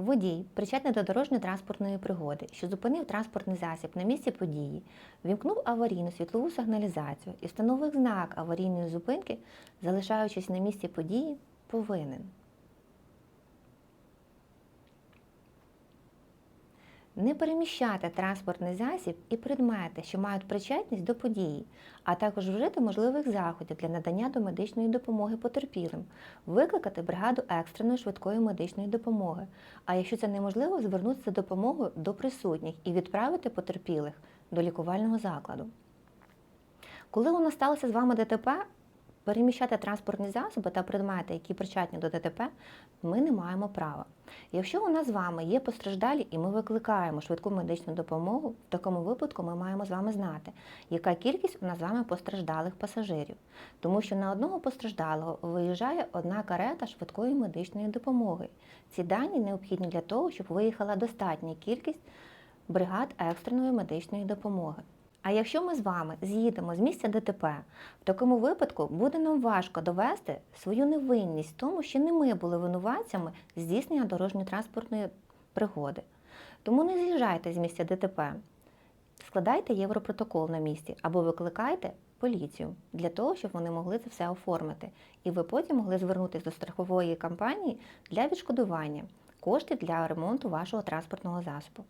Водій, причетний до дорожньо-транспортної пригоди, що зупинив транспортний засіб на місці події, вімкнув аварійну світлову сигналізацію і встановив знак аварійної зупинки, залишаючись на місці події, повинен. Не переміщати транспортний засіб і предмети, що мають причетність до події, а також вжити можливих заходів для надання домедичної допомоги потерпілим, викликати бригаду екстреної швидкої медичної допомоги. А якщо це неможливо, звернутися за допомогою до присутніх і відправити потерпілих до лікувального закладу. Коли нас сталося з вами ДТП, переміщати транспортні засоби та предмети, які причетні до ДТП, ми не маємо права. Якщо у нас з вами є постраждалі і ми викликаємо швидку медичну допомогу, в такому випадку ми маємо з вами знати, яка кількість у нас з вами постраждалих пасажирів. Тому що на одного постраждалого виїжджає одна карета швидкої медичної допомоги. Ці дані необхідні для того, щоб виїхала достатня кількість бригад екстреної медичної допомоги. А якщо ми з вами з'їдемо з місця ДТП, в такому випадку буде нам важко довести свою невинність в тому, що не ми були винуватцями здійснення дорожньо-транспортної пригоди. Тому не з'їжджайте з місця ДТП, складайте європротокол на місці або викликайте поліцію для того, щоб вони могли це все оформити. І ви потім могли звернутися до страхової компанії для відшкодування коштів для ремонту вашого транспортного засобу.